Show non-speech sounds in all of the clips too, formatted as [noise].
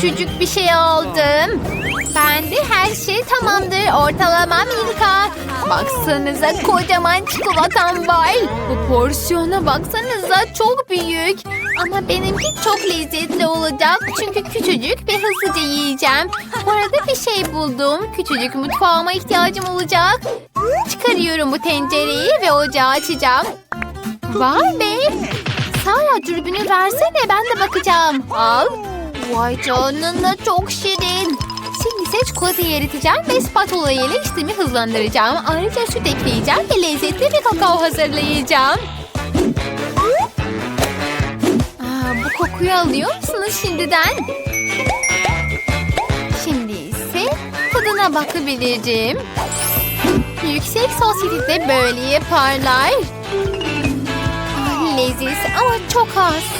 küçücük bir şey aldım. Ben de her şey tamamdır. Ortalamam Milka. Baksanıza kocaman çikolatam var. Bu porsiyona baksanıza çok büyük. Ama benimki çok lezzetli olacak. Çünkü küçücük ve hızlıca yiyeceğim. Bu arada bir şey buldum. Küçücük mutfağıma ihtiyacım olacak. Çıkarıyorum bu tencereyi ve ocağı açacağım. Vay be. Sara dürbünü versene ben de bakacağım. Al. Vay canına çok şirin. Şimdi ise çikolatayı eriteceğim ve spatula ile işlemi hızlandıracağım. Ayrıca süt ekleyeceğim ve lezzetli bir kakao hazırlayacağım. Aa, bu kokuyu alıyor musunuz şimdiden? Şimdi ise tadına bakabilirim. Yüksek sosyete böyle yaparlar. Ah, leziz ama çok az.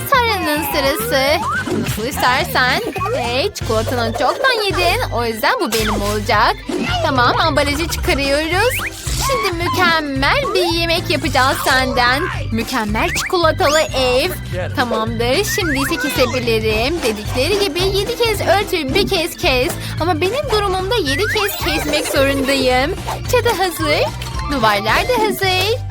Sara'nın sırası. Nasıl istersen. Hey çikolatanı çoktan yedin. O yüzden bu benim olacak. Tamam ambalajı çıkarıyoruz. Şimdi mükemmel bir yemek yapacağız senden. Mükemmel çikolatalı ev. Tamamdır. Şimdi ise kesebilirim. Dedikleri gibi yedi kez örtü bir kez kes. Ama benim durumumda yedi kez kesmek zorundayım. Çatı hazır. Duvarlar da hazır.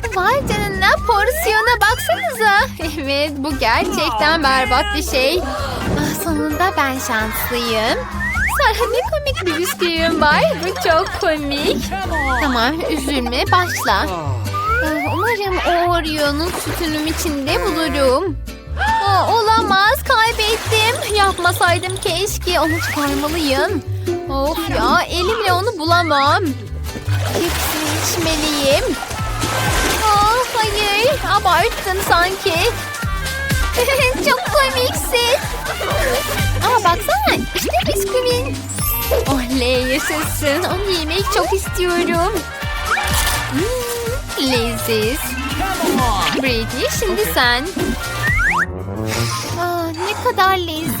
Vay canına porsiyona baksanıza. Evet bu gerçekten berbat bir şey. Ah, sonunda ben şanslıyım. Sara ne komik bir bisküvim var. Bu çok komik. Tamam üzülme başla. Ah, Umarım o Oreo'nun sütünüm içinde bulurum. Aa, olamaz kaybettim. Yapmasaydım keşke onu çıkarmalıyım. Of ya elimle onu bulamam. Hepsini içmeliyim. Hayır abarttın sanki. [laughs] Çok komiksin. Aa baksana işte bisküvin. Oley yaşasın. Onu yemek çok istiyorum. Hmm, leziz. Brady şimdi sen. Aa, ne kadar lezzetli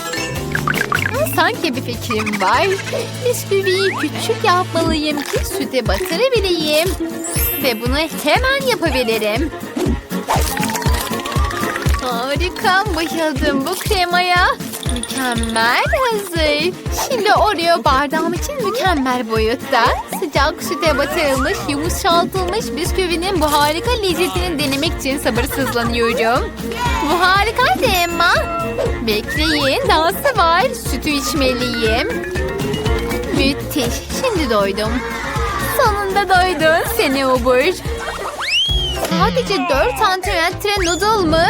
Sanki bir fikrim var. Bisküviyi küçük yapmalıyım ki süte batırabileyim. Ve bunu hemen yapabilirim. Harika, bayıldım bu kremaya. Mükemmel hazır. Şimdi Oreo bardağım için mükemmel boyutta. Sıcak süte batırılmış, yumuşatılmış bisküvinin bu harika lezzetini denemek için sabırsızlanıyorum. Bu harikaydı Emma. Bekleyin, dahası var. Sütü içmeliyim. Müthiş, şimdi doydum. Sonunda doydun seni obur. Sadece 4 santimetre noodle mı?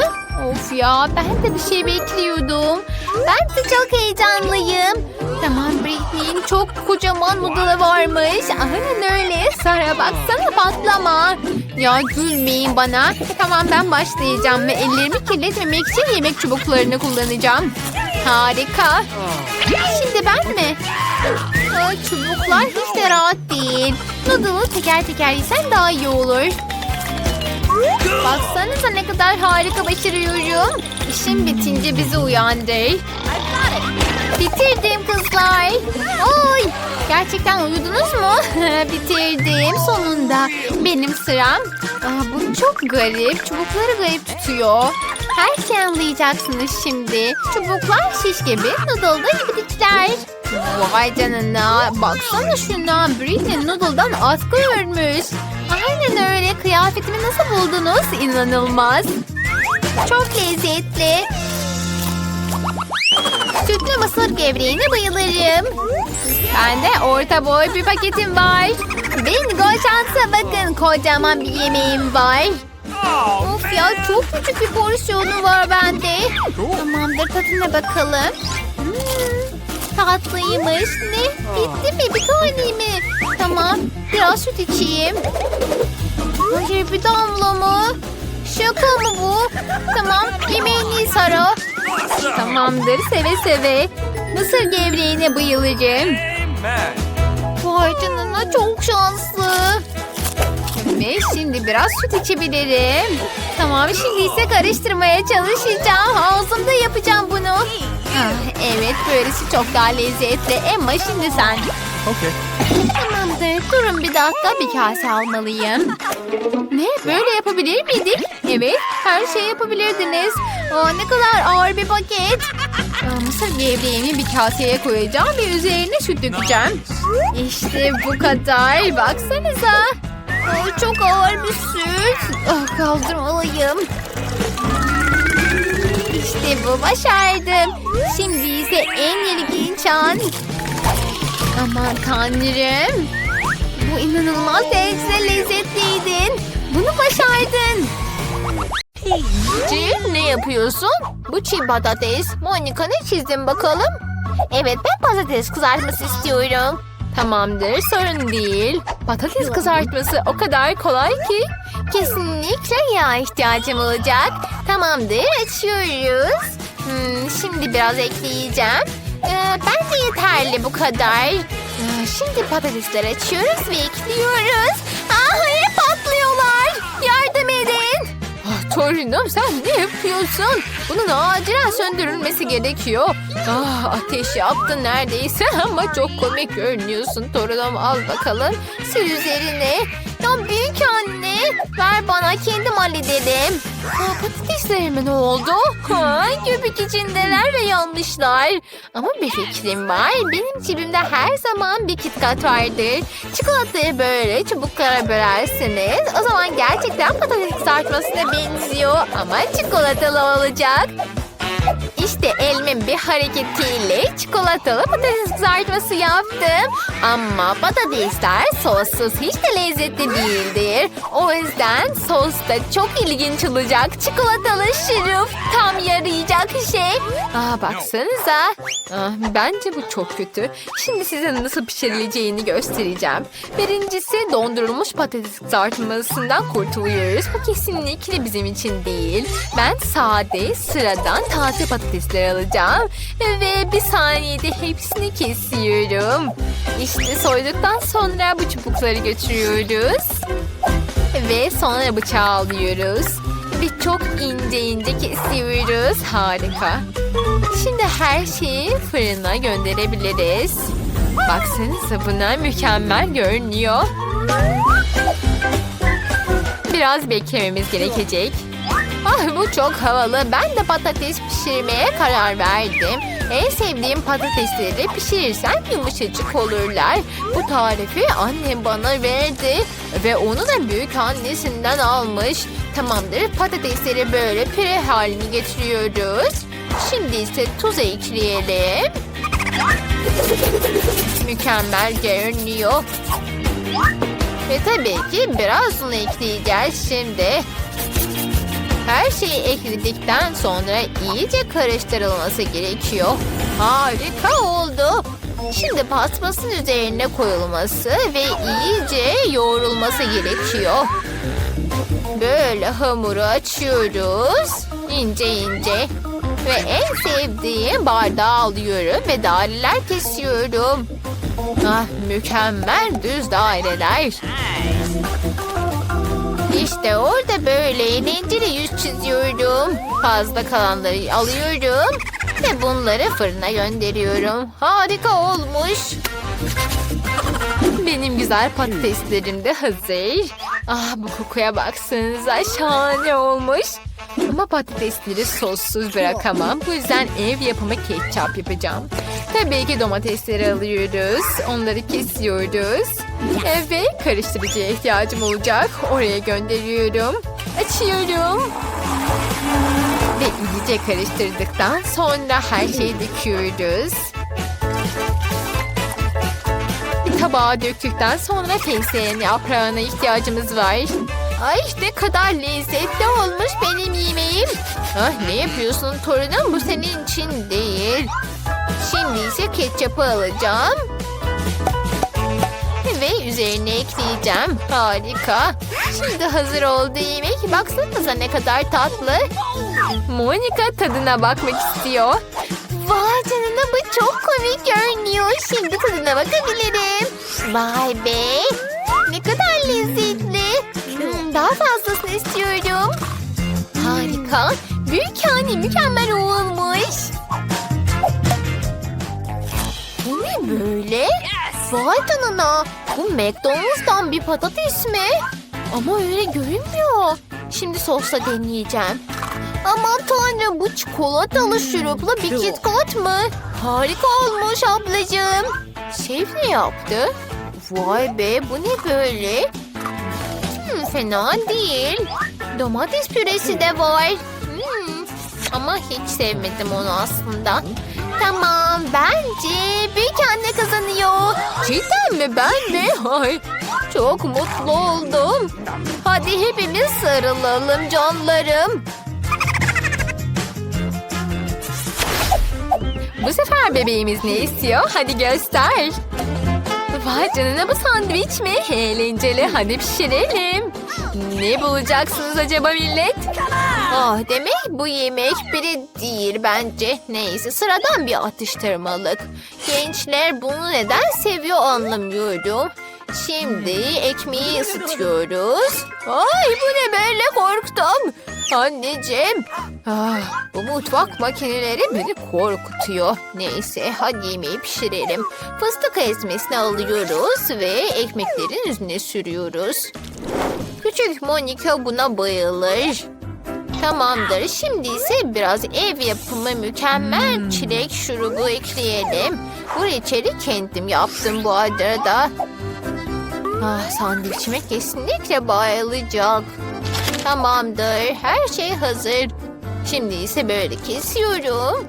Of ya ben de bir şey bekliyordum. Ben de çok heyecanlıyım. Tamam Britney'in çok kocaman noodle'ı varmış. Aynen öyle. Sara baksana patlama. Ya gülmeyin bana. Tamam ben başlayacağım ve ellerimi kirletmemek için yemek çubuklarını kullanacağım. Harika. Şimdi ben mi? Aa, çubuklar hiç de rahat değil. Noodle'ı teker teker yesen daha iyi olur. Baksanıza ne kadar harika başarıyorum. İşim bitince bizi uyandır. Bitirdim kızlar. Oy! Gerçekten uyudunuz mu? [laughs] Bitirdim sonunda. Benim sıram. Aa, bu çok garip. Çubukları garip tutuyor. Her şeyi anlayacaksınız şimdi. Çubuklar şiş gibi, noodle'da iblikler. Vay canına. Baksana şuna. Britney noodle'dan atkı örmüş. Aynen öyle. Kıyafetimi nasıl buldunuz? İnanılmaz. Çok lezzetli. Sütlü mısır gevreğine bayılırım. Bende orta boy bir paketim var. Bingo şansa bakın kocaman bir yemeğim var. Of ya çok küçük bir porsiyonu var bende. Tamamdır tadına bakalım. Hmm, tatlıymış. Ne? Bitti mi? Bir tane mi? Tamam. Biraz süt içeyim. Hayır bir damla mı? Şaka mı bu? Tamam yemeğini Sara. Tamamdır seve seve. Mısır gevreğine. Amen. Vay canına çok şanslı. Ve şimdi biraz süt içebilirim. Tamam şimdi ise karıştırmaya çalışacağım. Ağzımda yapacağım bunu. Ah, evet böylesi çok daha lezzetli. Emma şimdi sen. Okay. Tamamdır durun bir dakika bir kase almalıyım. Ne böyle yapabilir miydik? Evet her şeyi yapabilirdiniz. Aa, ne kadar ağır bir paket. Aa, mısır gevreğimi bir kaseye koyacağım ve üzerine süt dökeceğim. İşte bu kadar. Baksanıza. Aa, çok ağır bir süt. Ah, kaldırmalıyım. İşte bu başardım. Şimdi ise en ilginç an. Aman tanrım. Bu inanılmaz derecede lezzetliydin. Bunu başardın. Jill ne yapıyorsun? Bu çiğ patates. Monika ne çizdin bakalım? Evet ben patates kızartması istiyorum. Tamamdır sorun değil. Patates kızartması o kadar kolay ki. Kesinlikle yağ ihtiyacım olacak. Tamamdır açıyoruz. Hmm, şimdi biraz ekleyeceğim. Ee, bence yeterli bu kadar. Ee, şimdi patatesleri açıyoruz ve ekliyoruz. Aa, hayır patlıyorlar. Yardım edin. Ah, torunum sen ne yapıyorsun? Bunun acilen söndürülmesi gerekiyor. Ah, ateş yaptın neredeyse [laughs] ama çok komik görünüyorsun torunum. Al bakalım sil üzerine. Ya büyük anne ver bana kendim hallederim. Aa, patateslerime ne oldu? Ha, göbek içindeler ve yanlışlar. Ama bir fikrim var. Benim cebimde her zaman bir kitkat vardır. Çikolatayı böyle çubuklara bölersiniz. O zaman gerçekten patates kızartmasına benziyor. Ama çikolatalı olacak. İşte elimin bir hareketiyle çikolatalı patates kızartması yaptım. Ama patatesler sossuz hiç de lezzetli değildir. O yüzden sos da çok ilginç olacak. Çikolatalı şurup tam yarayacak şey. Aa baksanıza. Ah, bence bu çok kötü. Şimdi size nasıl pişirileceğini göstereceğim. Birincisi dondurulmuş patates kızartmasından kurtuluyoruz. Bu kesinlikle bizim için değil. Ben sade, sıradan taze patatesler alacağım. Ve bir saniyede hepsini kesiyorum. İşte soyduktan sonra bu çubukları götürüyoruz. Ve sonra bıçağı alıyoruz. Ve çok ince ince kesiyoruz. Harika. Şimdi her şeyi fırına gönderebiliriz. Baksanıza buna mükemmel görünüyor. Biraz beklememiz gerekecek. Ah bu çok havalı. Ben de patates pişirmeye karar verdim. En sevdiğim patatesleri pişirirsem yumuşacık olurlar. Bu tarifi annem bana verdi. Ve onu da büyük annesinden almış. Tamamdır patatesleri böyle püre haline getiriyoruz. Şimdi ise tuz ekleyelim. Mükemmel görünüyor. Ve tabii ki biraz un ekleyeceğiz şimdi. Her şeyi ekledikten sonra iyice karıştırılması gerekiyor. Harika oldu. Şimdi pastasın üzerine koyulması ve iyice yoğrulması gerekiyor. Böyle hamuru açıyoruz. ince ince. Ve en sevdiğim bardağı alıyorum ve daireler kesiyorum. Ah mükemmel düz daireler. İşte orada böyle eğlenceli yüz çiziyorum. Fazla kalanları alıyorum. Ve bunları fırına gönderiyorum. Harika olmuş. Benim güzel patateslerim de hazır. Ah bu kokuya baksanıza şahane olmuş. Ama patatesleri sossuz bırakamam. Bu yüzden ev yapımı ketçap yapacağım. Tabii ki domatesleri alıyoruz. Onları kesiyoruz. Evet karıştırıcıya ihtiyacım olacak. Oraya gönderiyorum. Açıyorum. Ve iyice karıştırdıktan sonra her şeyi döküyoruz. Tabağa döktükten sonra fesleğen yaprağına ihtiyacımız var. Ay ne kadar lezzetli olmuş benim yemeğim. Ah, ne yapıyorsun torunum? Bu senin için değil. Şimdi ise ketçapı alacağım. Üzerine ekleyeceğim. Harika. Şimdi hazır oldu yemek. Baksanıza ne kadar tatlı. Monica tadına bakmak istiyor. Vay canına bu çok komik görünüyor. Şimdi tadına bakabilirim. Vay be. Ne kadar lezzetli. Daha fazlasını istiyorum. Harika. Büyük anne mükemmel olmuş. Bu ne böyle? Vay canına. Bu McDonald's'tan bir patates mi? Ama öyle görünmüyor. Şimdi sosla deneyeceğim. Aman tanrım bu çikolatalı şuruplu bir KitKat mı? Harika olmuş ablacığım. Şef ne yaptı? Vay be bu ne böyle? Hmm, fena değil. Domates püresi de var. Hmm, ama hiç sevmedim onu aslında. Tamam bence büyük anne kazanıyor. Cidden mi ben mi? Ay, çok mutlu oldum. Hadi hepimiz sarılalım canlarım. Bu sefer bebeğimiz ne istiyor? Hadi göster. Vay canına bu sandviç mi? Eğlenceli. Hadi pişirelim. Ne bulacaksınız acaba millet? Ah demek bu yemek biri değil bence. Neyse sıradan bir atıştırmalık. Gençler bunu neden seviyor anlamıyorum. Şimdi ekmeği ısıtıyoruz. Ay bu ne böyle korktum. Anneciğim. Ah, bu mutfak makineleri beni korkutuyor. Neyse hadi yemeği pişirelim. Fıstık ezmesini alıyoruz ve ekmeklerin üzerine sürüyoruz. Küçük Monica buna bayılır. Tamamdır. Şimdi ise biraz ev yapımı mükemmel çilek şurubu ekleyelim. Bu reçeli kendim yaptım bu arada. Ah, sandviçime kesinlikle bayılacak. Tamamdır. Her şey hazır. Şimdi ise böyle kesiyorum.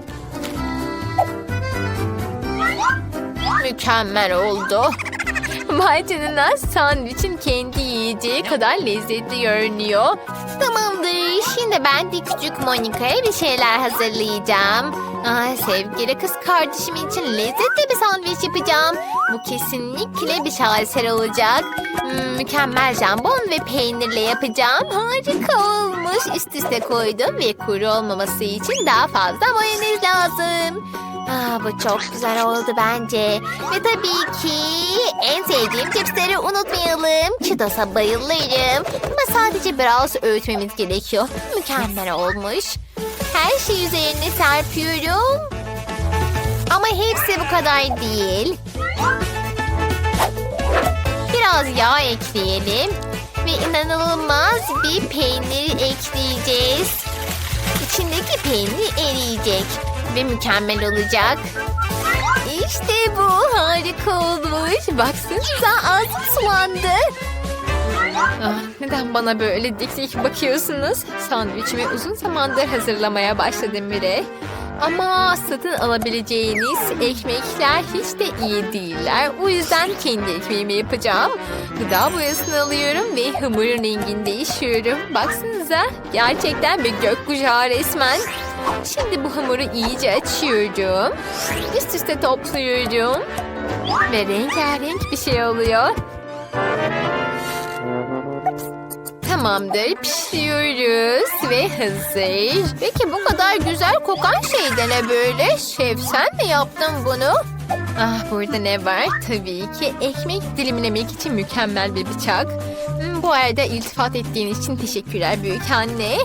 Mükemmel oldu. Vay canına sandviçin kendi yiyeceği kadar lezzetli görünüyor. Tamamdır. Şimdi ben de küçük Monika'ya bir şeyler hazırlayacağım. Ay, sevgili kız kardeşim için lezzetli bir sandviç yapacağım. Bu kesinlikle bir şaheser olacak. Hmm, mükemmel jambon ve peynirle yapacağım. Harika olmuş. Üst üste koydum ve kuru olmaması için daha fazla mayonez lazım. Aa, bu çok güzel oldu bence. Ve tabii ki en sevdiğim cipsleri unutmayalım. Çitos'a bayılırım. Ama sadece biraz öğütmemiz gerekiyor. Mükemmel olmuş. Her şey üzerine serpiyorum. Ama hepsi bu kadar değil. Biraz yağ ekleyelim. Ve inanılmaz bir peynir ekleyeceğiz. İçindeki peynir eriyecek. Ve mükemmel olacak. İşte bu harika olmuş. Baksanıza ağzım sulandı. Ah, neden bana böyle dik dik bakıyorsunuz? Sandviçimi uzun zamandır hazırlamaya başladım bile. Ama satın alabileceğiniz ekmekler hiç de iyi değiller. O yüzden kendi ekmeğimi yapacağım. Gıda boyasını alıyorum ve hamurun rengini değişiyorum. Baksanıza gerçekten bir gökkuşağı resmen. Şimdi bu hamuru iyice açıyorum. Üst üste topluyorum. Ve rengarenk bir şey oluyor. Tamamdır pişiriyoruz ve hazır. Peki bu kadar güzel kokan şey ne böyle? Şef sen mi yaptın bunu? Ah burada ne var? Tabii ki ekmek dilimlemek için mükemmel bir bıçak. Hmm, bu arada iltifat ettiğin için teşekkürler büyük anne.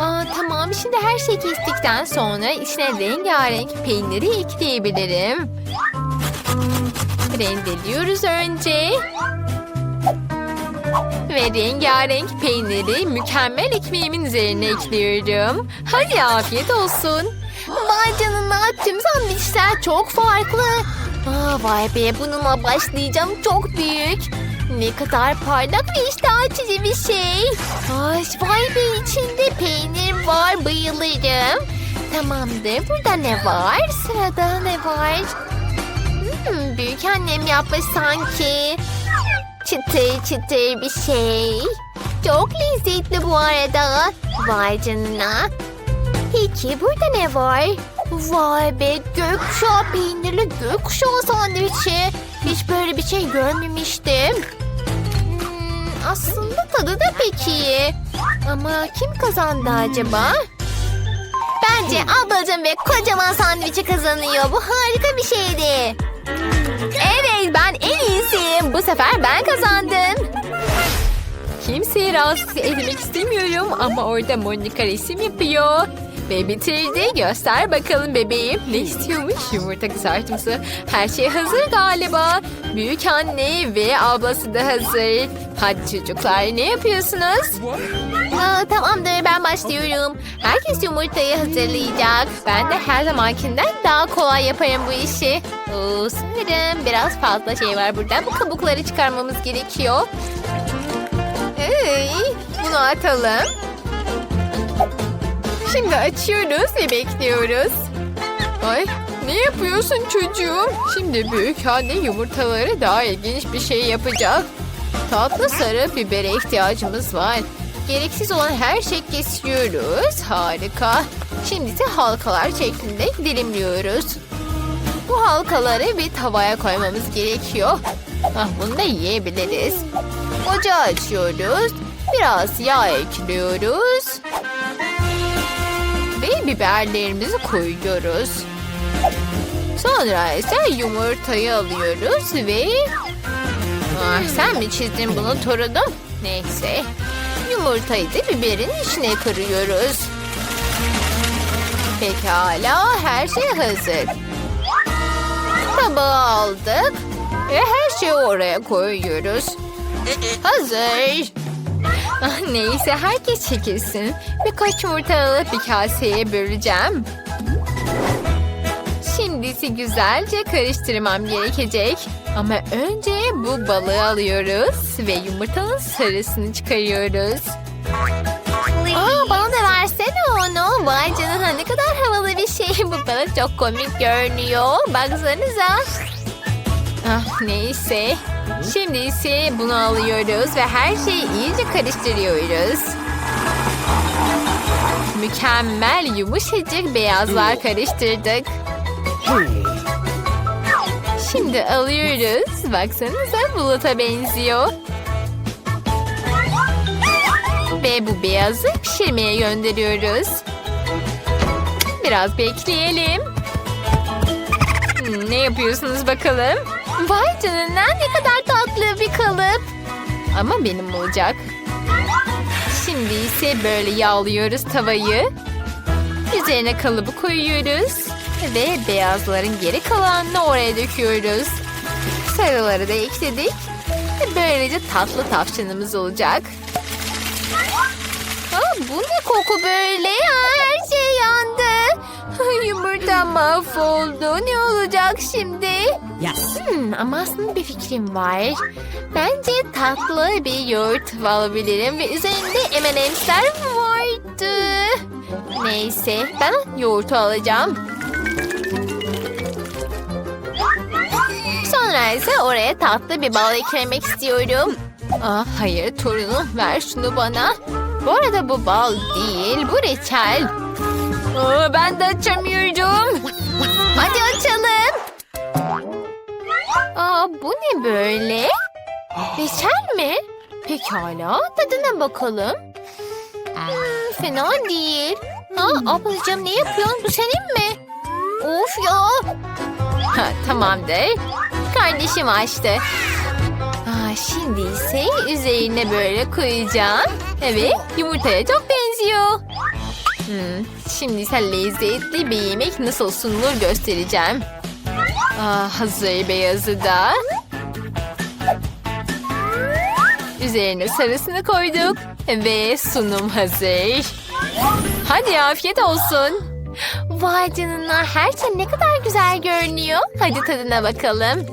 Aa, tamam şimdi her şeyi kestikten sonra içine rengarenk peyniri ekleyebilirim. Rendeliyoruz önce. Ve rengarenk peyniri mükemmel ekmeğimin üzerine ekliyorum. Hadi afiyet olsun. Vay canına tüm sandviçler çok farklı. Aa, vay be bununla başlayacağım çok büyük. Ne kadar parlak ve iştah açıcı bir şey. Ay, vay be içinde peynir var bayılırım. Tamamdır burada ne var? Sırada ne var? Hmm, büyük annem yapmış sanki. Çıtır çıtır bir şey. Çok lezzetli bu arada. Vay canına. Peki burada ne var? Vay be gökkuşağı peynirli gökkuşağı sandviçi. Hiç böyle bir şey görmemiştim. Hmm, aslında tadı da pek iyi. Ama kim kazandı acaba? Bence ablacığım ve kocaman sandviçi kazanıyor. Bu harika bir şeydi. Evet ben en iyisiyim. Bu sefer ben kazandım. Kimseyi rahatsız etmek istemiyorum ama orada Monica resim yapıyor. Ve bitirdi. Göster bakalım bebeğim. Ne istiyormuş? Yumurta kızartması. Her şey hazır galiba. Büyük anne ve ablası da hazır. Hadi çocuklar ne yapıyorsunuz? Aa, tamamdır ben başlıyorum. Herkes yumurtayı hazırlayacak. Ben de her zamankinden daha kolay yaparım bu işi. Oo, sanırım biraz fazla şey var burada. Bu kabukları çıkarmamız gerekiyor. Hey, bunu atalım. Şimdi açıyoruz ve bekliyoruz. Ay ne yapıyorsun çocuğum? Şimdi büyük anne yumurtaları daha ilginç bir şey yapacak. Tatlı sarı bibere ihtiyacımız var. Gereksiz olan her şeyi kesiyoruz. Harika. Şimdi ise halkalar şeklinde dilimliyoruz. Bu halkaları bir tavaya koymamız gerekiyor. Ah, bunu da yiyebiliriz. Ocağı açıyoruz. Biraz yağ ekliyoruz. Biberlerimizi koyuyoruz. Sonra ise yumurtayı alıyoruz ve... Ah, sen mi çizdin bunu torunum? Neyse. Yumurtayı da biberin içine kırıyoruz. Pekala her şey hazır. Tabağı aldık. Ve her şeyi oraya koyuyoruz. Hazır. Ah, neyse herkes çekilsin. Birkaç yumurta alıp bir kaseye böleceğim. Şimdisi güzelce karıştırmam gerekecek. Ama önce bu balığı alıyoruz ve yumurtanın sarısını çıkarıyoruz. Aa, bana da versene onu. Vay canına ne kadar havalı bir şey. Bu balık çok komik görünüyor. Baksanıza. Ah neyse. Şimdi ise bunu alıyoruz ve her şeyi iyice karıştırıyoruz. Mükemmel yumuşacık beyazlar karıştırdık. Şimdi alıyoruz. Baksanıza buluta benziyor. Ve bu beyazı pişirmeye gönderiyoruz. Biraz bekleyelim. Hmm, ne yapıyorsunuz bakalım? Vay canına ne kadar tatlı bir kalıp. Ama benim olacak. Şimdi ise böyle yağlıyoruz tavayı. Üzerine kalıbı koyuyoruz. Ve beyazların geri kalanını oraya döküyoruz. Sarıları da ekledik. Böylece tatlı tavşanımız olacak. Aa, bu ne koku böyle? Her şey yandı. Yumurta mahvoldu. Ne olacak şimdi? Yes. Hmm, ama aslında bir fikrim var. Bence tatlı bir yoğurt alabilirim ve üzerinde M&M'sler vardı. Neyse ben yoğurtu alacağım. Sonra ise oraya tatlı bir bal eklemek istiyorum. Aa, hayır torunum ver şunu bana. Bu arada bu bal değil bu reçel. Aa, ben de açamıyorum. Hadi açalım. Aa, bu ne böyle? Reçel mi? Pekala tadına bakalım. Hmm, fena değil. Ha, ablacığım ne yapıyorsun? Bu senin mi? Of ya. Ha, tamamdır. Kardeşim açtı. Aa, şimdi ise üzerine böyle koyacağım. Evet yumurtaya çok benziyor. Hmm, şimdi ise lezzetli bir yemek nasıl sunulur göstereceğim. Aa, hazır beyazı da. Üzerine sarısını koyduk. Ve sunum hazır. Hadi afiyet olsun. Vay canına her şey ne kadar güzel görünüyor. Hadi tadına bakalım.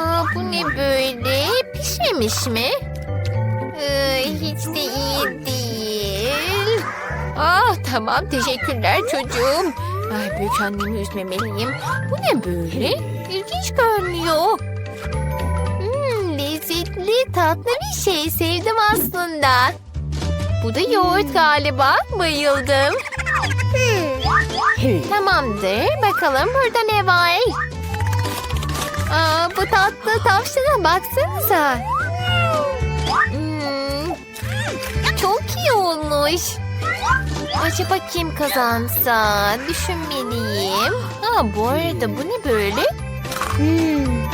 Aa, bu ne böyle? Pişmemiş mi? Ee, hiç de iyi değil. Ah tamam teşekkürler çocuğum. Ay büyük annemi üzmemeliyim. Bu ne böyle? İlginç görünüyor. Hmm, lezzetli tatlı bir şey sevdim aslında. Bu da yoğurt galiba. Bayıldım. Tamamdır. Bakalım burada ne var? Aa, bu tatlı tavşana baksanıza. Hmm, çok iyi olmuş. Acaba kim kazansa? Düşünmeliyim. Ha, bu arada bu ne böyle?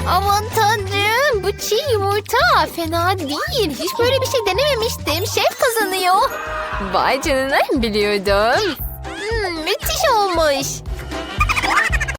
Aman tanrım bu çiğ yumurta fena değil. Hiç böyle bir şey denememiştim. Şef kazanıyor. Vay canına biliyordum. Hmm, müthiş olmuş.